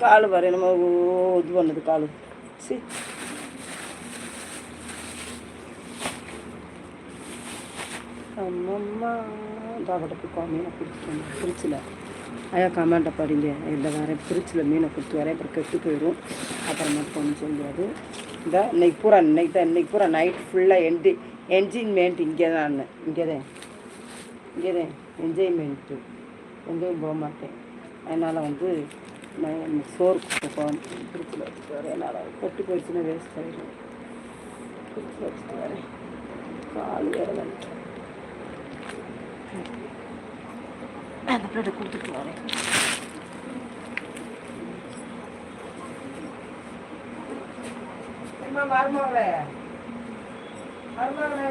கால் பாரு நம்ம இது பண்ணுது காலு சி அம்மம்மா தாவட்டக்கு மீனை பிடிச்சிட்டு பிரிச்சில் ஐயா கமெண்ட்டை படிங்க இந்த வரேன் பிரிச்சில் மீனை கொடுத்து வரேன் அப்புறம் கெட்டு போயிடும் அப்புறமா கொஞ்சம் சொல்லியாது இந்த இன்னைக்கு பூரா இன்னைக்கு தான் இன்னைக்கு பூரா நைட் ஃபுல்லாக என்ஜி என்ஜின்மெண்ட் இங்கே தான் இங்கே தான் இங்கே தான் என்ஜாய்மெண்ட்டு எங்கேயும் போக மாட்டேன் அதனால் வந்து நான் சோறு குழம்பு ஃப்ரிட்ஜில் வச்சுட்டு என்னால் கெட்டு போயிடுச்சுன்னா வேஸ்ட் ஆகிடும் ஃப்ரிட்ஜில் வச்சுட்டு வரேன். கால் வேறு அந்த பிளேட்டை கொடுத்துட்டு வரேன். மருமகளே மருமகளே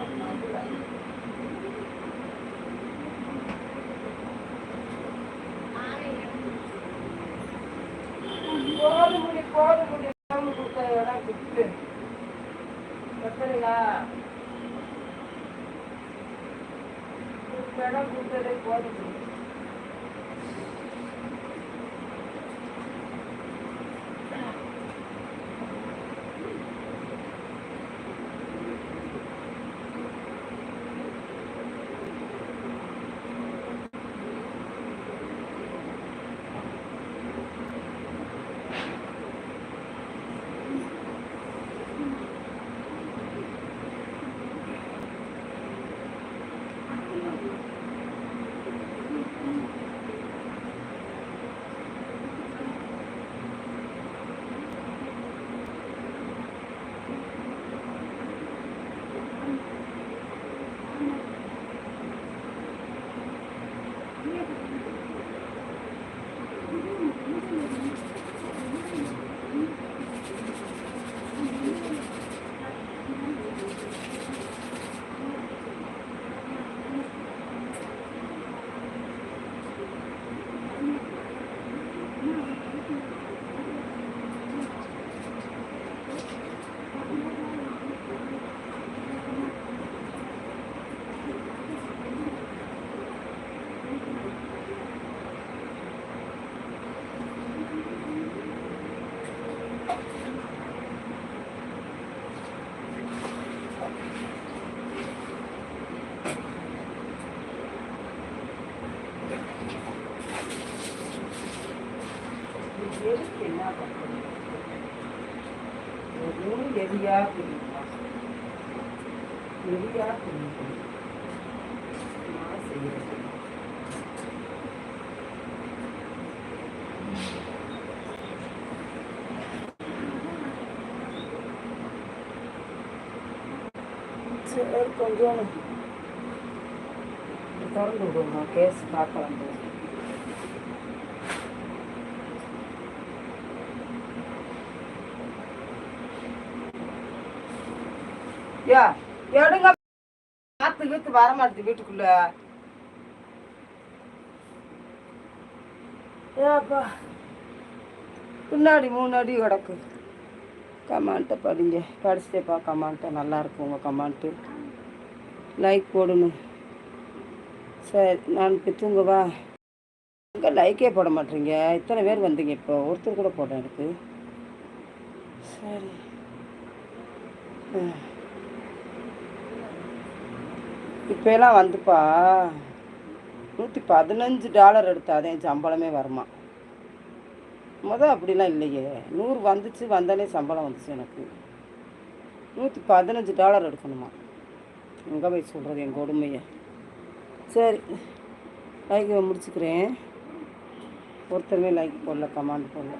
கொடுத்த இடம் விட்டு எப்படிங்களா போதும். Ini jadi yakin. Jadi yakin. Masih yakin. el condono. Então, não vou, não quer se யா எடுங்க. காத்து கீத்து வர மாட்டேது வீட்டுக்குள்ள. ஏப்பா பின்னாடி மூணு அடி கிடக்கு. கமெண்ட்டை படிங்க. படிச்சுட்டேப்பா கமெண்ட்டை நல்லா இருக்கும் உங்கள் கமெண்ட்டு லைக் போடணும். சரி நான் இப்போ தூங்கவா அங்கே லைக்கே போட மாட்டீங்க? இத்தனை பேர் வந்தீங்க இப்போ. ஒருத்தர் கூட போட்டேன் எனக்கு. சரி. இப்போலாம் வந்துப்பா. நூற்றி பதினஞ்சு டாலர் எடுத்தாதே சம்பளமே வருமா? முத அப்படிலாம் இல்லையே. நூறு வந்துச்சு வந்தாலே சம்பளம் வந்துச்சு எனக்கு. நூற்றி பதினஞ்சு டாலர் எடுக்கணுமா? எங்கே போய் சொல்கிறது என் கொடுமையை? சரி லைக் முடிச்சுக்கிறேன். ஒருத்தருமே லைக் போடல கமாண்ட் போடல.